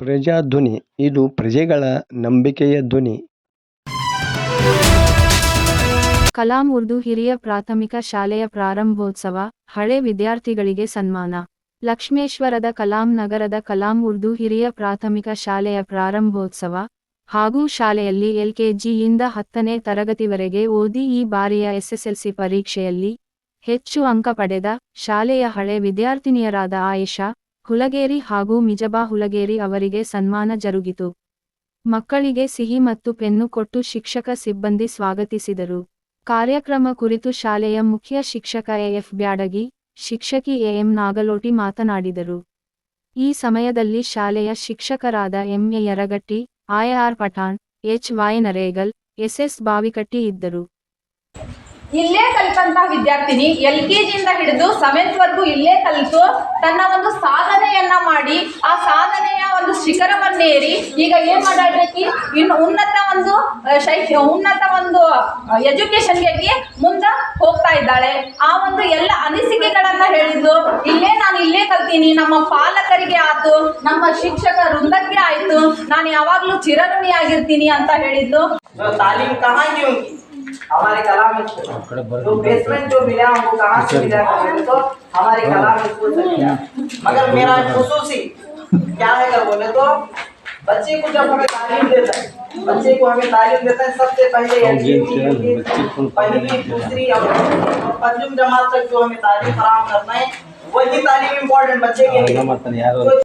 ಪ್ರಜಾಧ್ವನಿ, ಇದು ಪ್ರಜೆಗಳ ನಂಬಿಕೆಯ ಧ್ವನಿ. ಕಲಾಂ ಉರ್ದು ಹಿರಿಯ ಪ್ರಾಥಮಿಕ ಶಾಲೆಯ ಪ್ರಾರಂಭೋತ್ಸವ, ಹಳೆ ವಿದ್ಯಾರ್ಥಿಗಳಿಗೆ ಸನ್ಮಾನ. ಲಕ್ಷ್ಮೇಶ್ವರದ ಕಲಾಂ ನಗರದ ಕಲಾಂ ಉರ್ದು ಹಿರಿಯ ಪ್ರಾಥಮಿಕ ಶಾಲೆಯ ಪ್ರಾರಂಭೋತ್ಸವ, ಹಾಗೂ ಶಾಲೆಯಲ್ಲಿ ಎಲ್ಕೆಜಿಯಿಂದ ಹತ್ತನೇ ತರಗತಿವರೆಗೆ ಓದಿ ಈ ಬಾರಿಯ ಎಸ್ಎಸ್ಎಲ್ಸಿ ಪರೀಕ್ಷೆಯಲ್ಲಿ ಹೆಚ್ಚು ಅಂಕ ಪಡೆದ ಶಾಲೆಯ ಹಳೆ ವಿದ್ಯಾರ್ಥಿನಿಯರಾದ ಆಯೇಷಾ ಹುಲಗೇರಿ ಹಾಗೂ ಮಿಜಬಾ ಹುಲಗೇರಿ ಅವರಿಗೆ ಸನ್ಮಾನ ಜರುಗಿತು. ಮಕ್ಕಳಿಗೆ ಸಿಹಿ ಮತ್ತು ಪೆನ್ನು ಕೊಟ್ಟು ಶಿಕ್ಷಕ ಸಿಬ್ಬಂದಿ ಸ್ವಾಗತಿಸಿದರು. ಕಾರ್ಯಕ್ರಮ ಕುರಿತು ಶಾಲೆಯ ಮುಖ್ಯ ಶಿಕ್ಷಕ ಎಎಫ್ ಬ್ಯಾಡಗಿ, ಶಿಕ್ಷಕಿ ಎಎಂ ನಾಗಲೋಟಿ ಮಾತನಾಡಿದರು. ಈ ಸಮಯದಲ್ಲಿ ಶಾಲೆಯ ಶಿಕ್ಷಕರಾದ M A Yaragatti R Pathan, H Y Naregal S S Bavikatti ಇದ್ದರು. ಇಲ್ಲೇ ಕಲಿತಂತ ವಿದ್ಯಾರ್ಥಿನಿ ಎಲ್ ಕೆ ಜಿಯಿಂದ ಹಿಡಿದು ಸೆವೆಂತ್ ವರ್ಗೂ ಇಲ್ಲೇ ಕಲಿತು ತನ್ನ ಒಂದು ಸಾಧನೆಯನ್ನ ಮಾಡಿ, ಆ ಸಾಧನೆಯ ಒಂದು ಶಿಖರವನ್ನೇರಿ ಈಗ ಏನ್ ಮಾಡಿ ಇನ್ನು ಉನ್ನತ ಒಂದು ಶೈಕ್ಷ ಉನ್ನತ ಒಂದು ಎಜುಕೇಶನ್ಗೆ ಮುಂದೆ ಹೋಗ್ತಾ ಇದ್ದಾಳೆ. ಆ ಒಂದು ಎಲ್ಲ ಅನಿಸಿಕೆಗಳನ್ನ ಹೇಳಿದ್ದು, ಇಲ್ಲೇ ನಾನು ಇಲ್ಲೇ ಕಲ್ತೀನಿ, ನಮ್ಮ ಪಾಲಕರಿಗೆ ಆತು, ನಮ್ಮ ಶಿಕ್ಷಕ ವೃಂದಕ್ಕೆ ಆಯ್ತು, ನಾನು ಯಾವಾಗ್ಲೂ ಚಿರಋಣಿಯಾಗಿರ್ತೀನಿ ಅಂತ ಹೇಳಿದ್ದು. हमारे कलाम स्कूल जो बेसमेंट जो मिला हमको कहाँ से मिला तो हमारे कलाम स्कूल से मिला। मगर मेरा खसूसी क्या है कर बोले तो बच्चे को जब हमें तालीम देता है बच्चे को हमें तालीम देता है सबसे पहले पहली दूसरी और पंचम जमात तक जो हमें तालीम फराम करना है वही तालीम इम्पोर्टेंट बच्चे के लिए।